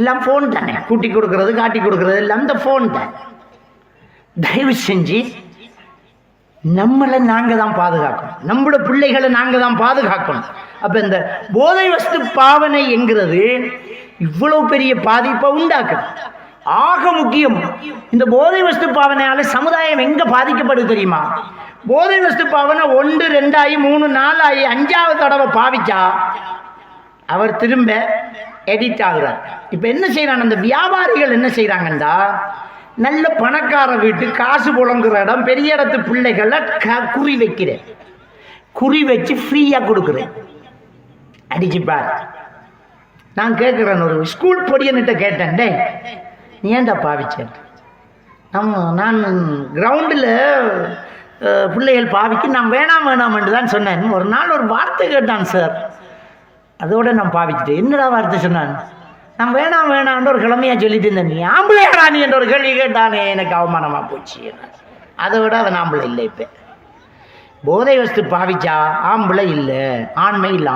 எல்லாம் ஃபோன் தானே. கூட்டி கொடுக்கறது காட்டி கொடுக்கறது எல்லாம் அந்த ஃபோன் தான். தயவு செஞ்சு நம்மளை நாங்கள் தான் பாதுகாக்கணும். நம்மளோட பிள்ளைகளை நாங்கள் தான் பாதுகாக்கணும். அப்போ இந்த போதை வஸ்து பாவனை என்கிறது இவ்வளோ பெரிய பாதிப்பை உண்டாக்குது. ஆக முக்கியம் இந்த போதை வஸ்து பாவனையால் சமுதாயம் எங்கே பாதிக்கப்படுது தெரியுமா? போதை வஸ்து பாவனை ஒன்று ரெண்டாயி மூணு நாலாயி அஞ்சாவது தடவை பாவிச்சா அவர் திரும்ப எடிட் ஆகுறார். இப்போ என்ன செய்கிறாங்க அந்த வியாபாரிகள் என்ன செய்கிறாங்கன்னா நல்ல பணக்கார வீட்டு காசு புழங்குற இடம் பெரிய இடத்து பிள்ளைகளை க குறி வைக்கிறேன். குறி வச்சு ஃப்ரீயாக கொடுக்குறேன். அடிச்சுப்பார் நான் கேட்குறேன் ஒரு ஸ்கூல் பொடியன்கிட்ட கேட்டேன் டே நீ ஏன்டா பாவிச்சேன் நம்ம நான் கிரவுண்டில் பிள்ளைகள் பாவிக்கு நான் வேணாம் வேணாம்னு தான் சொன்னேன். ஒரு நாள் ஒரு வார்த்தை கேட்டான் சார். அதோட நான் பாவிச்சுட்டேன். என்னடா வார்த்தை சொன்னான்? நான் வேணாம் வேணான்ற ஒரு கிழமையா சொல்லிட்டு இருந்தேன். நீ ஆம்பளையாடா நீ என்ற ஒரு கேள்வி கேட்டானே எனக்கு அவமானமாக போச்சு அதை விட அவன் ஆம்பளை இல்லை இப்போ. போதை வஸ்து பாவிச்சா ஆம்பளை இல்லை ஆண்மை இல்லை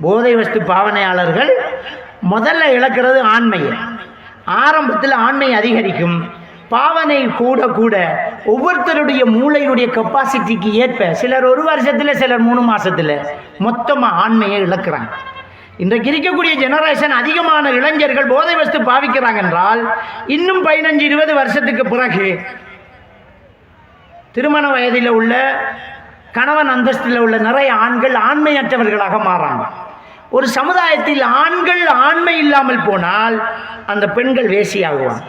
போதை வஸ்து பாவனையாளர்கள் முதல்ல இழக்கிறது ஆண்மையை. ஆரம்பத்தில் ஆண்மை அதிகரிக்கும். பாவனை கூட கூட ஒவ்வொருத்தருடைய மூளையினுடைய கெப்பாசிட்டிக்கு ஏற்ப சிலர் ஒரு வருஷத்தில் சிலர் மூணு மாதத்தில் மொத்தமாக ஆண்மையை இழக்கிறாங்க. இன்றைக்கு இருக்கக்கூடிய ஜெனரேஷன் அதிகமான இளைஞர்கள் போதை வஸ்து பாவிக்கிறாங்க என்றால் இன்னும் பதினஞ்சு இருபது வருஷத்துக்கு பிறகு திருமண வயதில் உள்ள கணவன் அந்தஸ்தில் உள்ள நிறைய ஆண்கள் ஆண்மையற்றவர்களாக மாறாங்க. ஒரு சமுதாயத்தில் ஆண்கள் ஆண்மை இல்லாமல் போனால் அந்த பெண்கள் வேசியாகுவாங்க.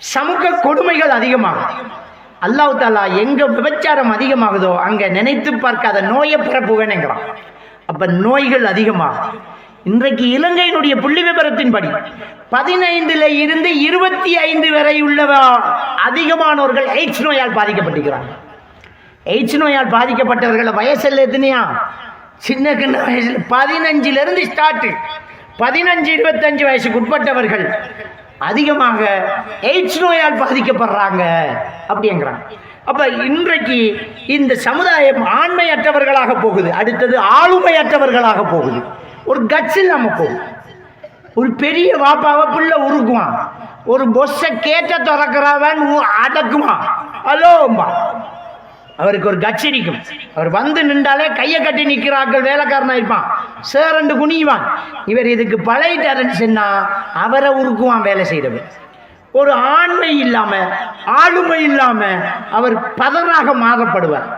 சமூக கொடுமைகள் அதிகமாகும் அல்லாஹ் தாலா எங்க விபச்சாரம் அதிகமாகுதோ அங்க நினைத்து பார்க்காத நோயை பிறப்புவேனுங்கிறான் அப்ப நோய்கள் அதிகமாகும் இன்றைக்கு இலங்கையினுடைய புள்ளி விவரத்தின்படி பதினைந்துல இருந்து இருபத்தி ஐந்து வரை உள்ளவா அதிகமானவர்கள் எய்ட்ஸ் நோயால் பாதிக்கப்பட்டிருக்கிறாங்க. எய்ட்ஸ் நோயால் பாதிக்கப்பட்டவர்கள் வயசில் எத்தனையா? சின்ன கிண்ண வயசில் பதினஞ்சிலிருந்து ஸ்டார்ட் பதினஞ்சு இருபத்தஞ்சு வயசுக்கு உட்பட்டவர்கள் அதிகமாக எய்ட்ஸ் நோயால் பாதிக்கப்படுறாங்க அப்படிங்கிறாங்க. அப்ப இன்றைக்கு இந்த சமுதாயம் ஆண்மையற்றவர்களாக போகுது. அடுத்தது ஆளுமையற்றவர்களாக போகுது. ஒரு கட்ஸ் இல்லாம போகுது. ஒரு பெரிய வாப்பாவை புள்ள உருக்குவான். ஒரு பொஸ்ஸை கேட்ட திறக்கிறவன் அடக்குவான். ஹலோம்பா அவருக்கு ஒரு கட்சி இருக்கும் அவர் வந்து நின்றாலே கையை கட்டி நிற்கிறார்கள் வேலைக்காரனாக இருப்பான். சேரண்டு குனிவான் இவர் இதுக்கு பழையிட்டாருன்னு சொன்னால் அவரை உருக்குவான் வேலை செய்கிறவர் ஒரு ஆண்மை இல்லாமல் ஆளுமை இல்லாமல் அவர் பதராக மாறப்படுவார்.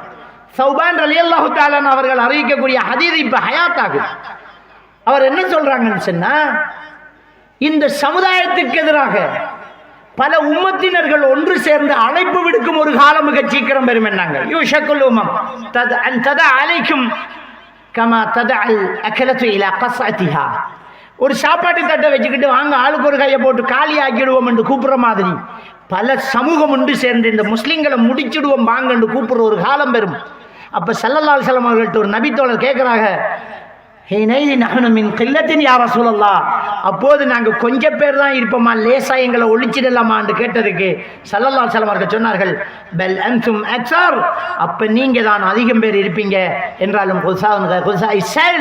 சௌபான் ரலியல்லாஹு தாலான் அவர்கள் அறிவிக்கக்கூடிய ஹதீது இப்போ ஹயாத் அவர் என்ன சொல்கிறாங்கன்னு சொன்னால் இந்த சமுதாயத்துக்கு எதிராக பல உம்மத்தினர்கள் ஒன்று சேர்ந்து அழைப்பு விடுக்கும் ஒரு காலம் மிக சீக்கிரம் பெறும் என்னாங்க. யூஷக்குல் உமம். தத் அன் தத அலைக்கும் கமா தத அல் அகலத்து இலா கஸ்அத்திஹா ஒரு சாப்பாட்டு தட்டை வச்சுக்கிட்டு வாங்க ஆளுக்கு ஒரு கையை போட்டு காலி ஆக்கிடுவோம் என்று கூப்பிட்ற மாதிரி பல சமூகம் ஒன்று சேர்ந்து இந்த முஸ்லீம்களை முடிச்சிடுவோம் வாங்க என்று கூப்பிடுற ஒரு காலம் பெறும். அப்போ சல்லல்லால் அலைஹி அவர்கள்ட்ட ஒரு நபித்தோழர் கேட்குறாங்க ஹினைதி கில்லத்தின் யார சொல்லலாம் அப்போது நாங்கள் கொஞ்சம் பேர் தான் இருப்போமா? லேசா எங்களை ஒழிச்சிடலாமான்னு கேட்டதுக்கு சல்லல்லா செலவர்கள் சொன்னார்கள் பெல் அன்சும் அக்சார் அப்போ நீங்கள் தான் அதிகம் பேர் இருப்பீங்க என்றாலும் குசா குசா இசல்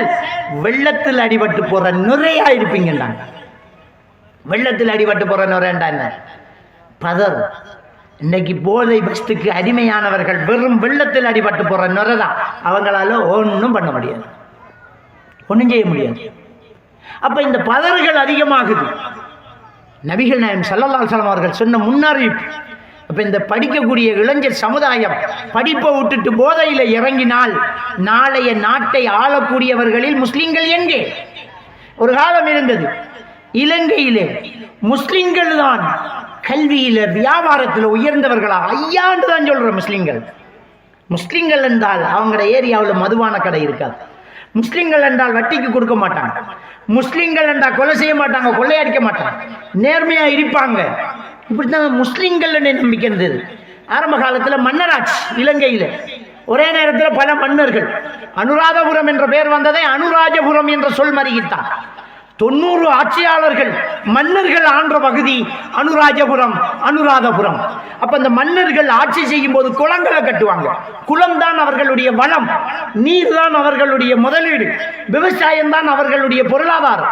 வெள்ளத்தில் அடிபட்டு போகிற நுரையா இருப்பீங்கன்றாங்க வெள்ளத்தில் அடிபட்டு போகிற நுரைண்டா என்ன? பதர். இன்னைக்கு போதை பஸ்துக்கு அடிமையானவர்கள் வெறும் வெள்ளத்தில் அடிபட்டு போகிற நுரை தான் அவங்களால ஒன்றும் பண்ண முடியாது. ஒன்றும் செய்ய முடியாது. அப்போ இந்த பதறுகள் அதிகமாகுது. நபிகள் நாயம் சல்லல்லால் சலம் அவர்கள் சொன்ன முன்னறிவிப்பு. அப்போ இந்த படிக்கக்கூடிய இளைஞர் சமுதாயம் படிப்பை விட்டுட்டு போதையில் இறங்கினால் நாளைய நாட்டை ஆளக்கூடியவர்களில் முஸ்லீம்கள் எங்கே? ஒரு காலம் இருந்தது. இலங்கையிலே முஸ்லிம்கள் தான் கல்வியில வியாபாரத்தில் உயர்ந்தவர்களா? ஐயாண்டு தான் சொல்ற முஸ்லிம்கள். முஸ்லிம்கள் என்றால் அவங்களோட ஏரியாவில் மதுவான கடை இருக்காது. முஸ்லீம்கள் என்றால் வட்டிக்கு கொடுக்க மாட்டாங்க. முஸ்லீம்கள் என்றால் கொலை செய்ய மாட்டாங்க கொள்ளையடிக்க மாட்டாங்க. நேர்மையா இருப்பாங்க. இப்படித்தான் முஸ்லீம்கள் நம்பிக்கை இருந்தது ஆரம்ப காலத்தில் மன்னராட்சி இலங்கையில். ஒரே நேரத்தில் பல மன்னர்கள். அனுராதபுரம் என்ற பெயர் வந்ததை அனுராஜபுரம் என்ற சொல் மறியிட்டார் தொண்ணூறு ஆட்சியாளர்கள் மன்னர்கள் ஆன்ற பகுதி அனுராஜபுரம் அனுராதபுரம். அப்ப அந்த மன்னர்கள் ஆட்சி செய்யும் போது குளங்களை கட்டுவாங்க. குளம் தான் அவர்களுடைய வளம். நீர் தான் அவர்களுடைய முதலீடு. விவசாயம் தான் அவர்களுடைய பொருளாதாரம்.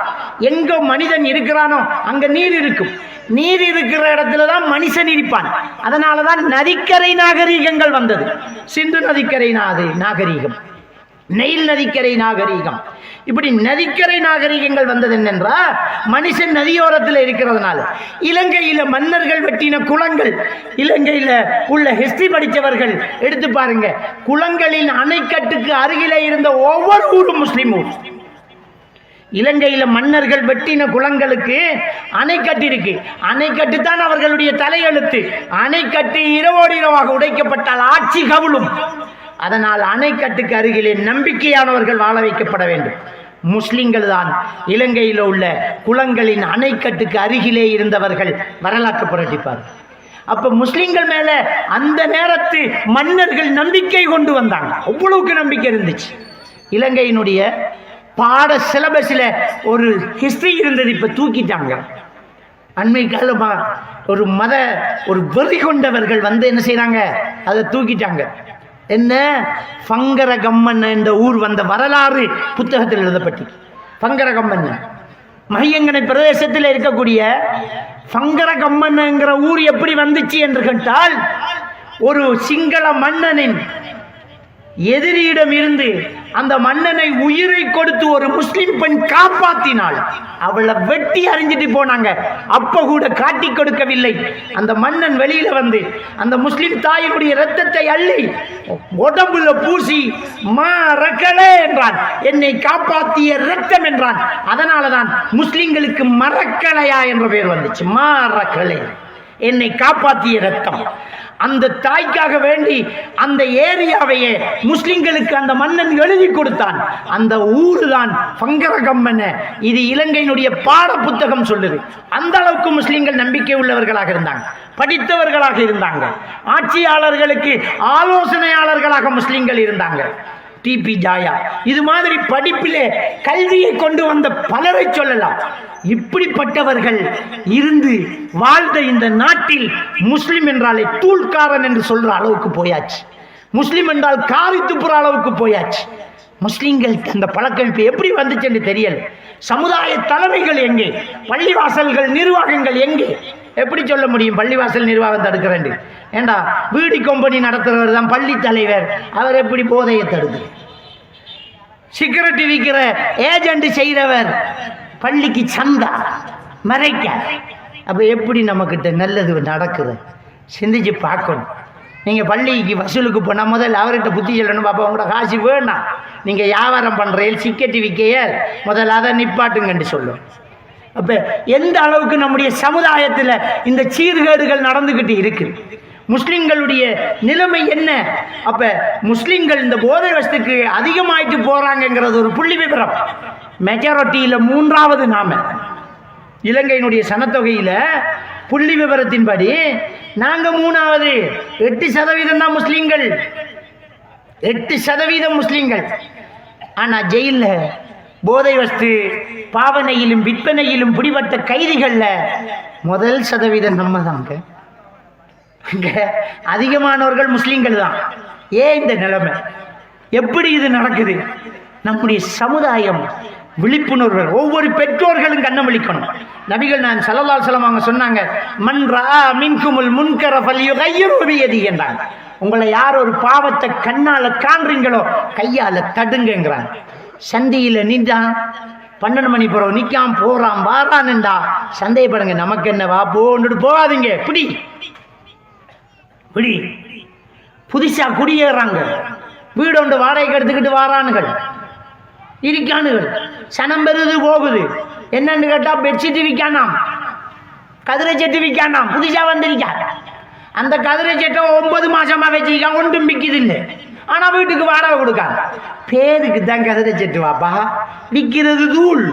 எங்க மனிதன் இருக்கிறானோ அங்க நீர் இருக்கும். நீர் இருக்கிற இடத்துல தான் மனுஷன் இருப்பான். அதனால தான் நதிக்கரை நாகரீகங்கள் வந்தது. சிந்து நதிக்கரை நாகரீகம். நெயில் நதிக்கரை நாகரீகம். இப்படி நதிக்கரை நாகரீகங்கள் வந்தது என்னென்றால் மனுஷன் நதியோரத்தில் இருக்கிறதுனால. இலங்கையில் மன்னர்கள் வெட்டின குளங்கள் இலங்கையில் உள்ள ஹிஸ்டரி படித்தவர்கள் எடுத்து பாருங்க. குளங்களின் அணைக்கட்டுக்கு அருகிலே இருந்த ஒவ்வொரு ஊரும் முஸ்லீம் ஊர். இலங்கையில் மன்னர்கள் வெட்டின குளங்களுக்கு அணைக்கட்டு இருக்கு அணைக்கட்டு தான் அவர்களுடைய தலையெழுத்து. அணைக்கட்டு இரவோடு இரவாக உடைக்கப்பட்டால் ஆட்சி கவுளும் அதனால் அணைக்கட்டுக்கு அருகிலே நம்பிக்கையானவர்கள் வாழ வைக்கப்பட வேண்டும். முஸ்லிம்கள் தான் இலங்கையில் உள்ள குளங்களின் அணைக்கட்டுக்கு அருகிலே இருந்தவர்கள் வரலாற்று புரட்டிப்பார். அப்ப முஸ்லிம்கள் மேல அந்த நேரத்து மன்னர்கள் நம்பிக்கை கொண்டு வந்தாங்க. அவ்வளவுக்கு நம்பிக்கை இருந்துச்சு. இலங்கையினுடைய பாட சிலபஸில் ஒரு ஹிஸ்ட்ரி இருந்தது இப்போ தூக்கிட்டாங்க. அண்மை காலமாக ஒரு மத ஒரு வெறி கொண்டவர்கள் வந்து என்ன செய்கிறாங்க அதை தூக்கிட்டாங்க. என்ன? ஃபங்கரகம்மன் என்ற ஊர் வந்த வரலாறு புத்தகத்தில் எழுதப்பட்டு ஃபங்கரகம்மன் மையங்கனை பிரதேசத்தில் இருக்கக்கூடிய ஃபங்கரகம்மன்ங்கிற ஊர் எப்படி வந்துச்சு என்று கேட்டால் ஒரு சிங்கள மன்னனின் எதிரியிடம் இருந்து அந்த மன்னனை உயிரை கொடுத்து ஒரு முஸ்லிம் பெண் காப்பாத்தினாள். அவளை வெட்டி அறிஞ்சிட்டு போனாங்க. அப்ப கூட காட்டி கொடுக்கவில்லை. அந்த மன்னன் வெளியில வந்து அந்த முஸ்லிம் தாயினுடைய ரத்தத்தை அள்ளி உடம்புல பூசி மா ரக்கலே என்றான். என்னை காப்பாத்திய ரத்தம் என்றான். அதனாலதான் முஸ்லிம்களுக்கு மரக்கலையா என்ற பெயர் வந்துச்சு. மா என்னை காப்பாற்றிய ரத்தம். அந்த தாய்க்காக வேண்டி அந்த ஏரியாவையே முஸ்லிம்களுக்கு அந்த மன்னன் எழுதி கொடுத்தான். அந்த ஊரு தான் பங்கரகம்மன இது இலங்கையினுடைய பாட புத்தகம் சொல்லுது. அந்த அளவுக்கு முஸ்லிம்கள் நம்பிக்கை உள்ளவர்களாக இருந்தாங்க. படித்தவர்களாக இருந்தாங்க. ஆட்சியாளர்களுக்கு ஆலோசனையாளர்களாக முஸ்லிம்கள் இருந்தாங்க. டிபி ஜாயா இது மாதிரி படிப்பிலே கல்வியை கொண்டு வந்த பலரை சொல்லலாம். இப்படிப்பட்டவர்கள் இருந்து வாழ்ந்த இந்த நாட்டில் முஸ்லிம் என்றாலே தூள்காரன் என்று சொல்ற அளவுக்கு போயாச்சு. முஸ்லிம் என்றால் காரி துப்புற அளவுக்கு போயாச்சு. முஸ்லிம்கள் அந்த பழக்கம் இப்ப எப்படி வந்துச்சுன்னு தெரியல. சமுதாய தலைமைகள் எங்கே? பள்ளிவாசல்கள் நிர்வாகங்கள் எங்கே? எப்படி சொல்ல முடியும்? பள்ளிவாசல் நிர்வாகம் தடுக்கிறேன் ஏண்டா? வீடி கம்பெனி நடத்துறவர் தான் பள்ளி தலைவர். அவர் எப்படி போதையை தடுக்குது? சிகரெட் விற்கிற ஏஜென்ட் செய்கிறவர் பள்ளிக்கு சந்தா மறைக்க. அப்போ எப்படி நம்மக்கிட்ட நல்லது நடக்குது? சிந்திச்சு பார்க்கணும். நீங்கள் பள்ளிக்கு வசூலுக்கு போனால் முதல்ல அவர்கிட்ட புத்தி சொல்லணும். பாப்பா உங்களோட காசு வேணாம். நீங்கள் வியாபாரம் பண்ணுறையில் சிக்கெட்டு விற்கைய முதல்ல அதை நிப்பாட்டுங்கன்னு சொல்லும். அப்போ எந்த அளவுக்கு நம்முடைய சமுதாயத்தில் இந்த சீர்கேடுகள் நடந்துக்கிட்டு இருக்கு? முஸ்லிம்களுடைய நிலைமை என்ன? அப்போ முஸ்லிம்கள் இந்த போதை வசத்துக்கு அதிகமாயிட்டு போகிறாங்கங்கிறது ஒரு புள்ளி விவரம். மெஜாரிட்டியில் மூன்றாவது நாம. இலங்கையினுடைய சனத்தொகையில் புள்ளி விவரத்தின்படி நாங்கள் மூணாவது எட்டு சதவீதம் தான் முஸ்லீம்கள். எட்டு சதவீதம் முஸ்லீம்கள். ஆனால் ஜெயிலில் போதை வஸ்து பாவனையிலும் விற்பனையிலும் பிடிபட்ட கைதிகளில் முதல் சதவீதம் நம்ம தாங்க அதிகமானவர்கள் முஸ்லீம்கள் தான். ஏன் இந்த நிலைமை? எப்படி இது நடக்குது? நம்முடைய சமுதாயம் விழிப்புணர்வு ஒவ்வொரு பெற்றோர்களும் கண்ணம் விழிக்கணும் நபிகள் நான் சல்லல்லாஹு செலவாங்க அவங்க சொன்னாங்க மன் ரா மின்குமுல் முன்கர ஃபல்யுகையிரு என்றாங்க. உங்களை யார் ஒரு பாவத்தை கண்ணால காண்றீங்களோ கையால தடுங்கங்கிறாங்க. சந்தியில் நின்றான் பன்னெண்டு மணி பிறகு நிற்காம போறான் வாரான்டா சந்தேகப்படுங்க நமக்கு என்ன வா போன்னுட்டு போகாதீங்க. பிடி. பிடி. புதுசாக குடியேறாங்க. வீடு ஒன்று வாடகைக்கு எடுத்துக்கிட்டு வாரானுகள். இருக்கானுகள். சனம் பெறுது போகுது. என்னன்னு கேட்டால் பெட்ஷீட் விற்கானாம். கதிரை செட்டு விற்கானாம். புதுசாக வந்திருக்கா. அந்த கதிரை செட்டை ஒன்பது மாதமாக வச்சிருக்கான் ஒன்றும் விற்கிது இல்லை ஆனா வீட்டுக்கு வாடகை கொடுக்காது. பேருக்கு தான் கதிரை செட்டு வாப்பா விற்கிறது தூள்.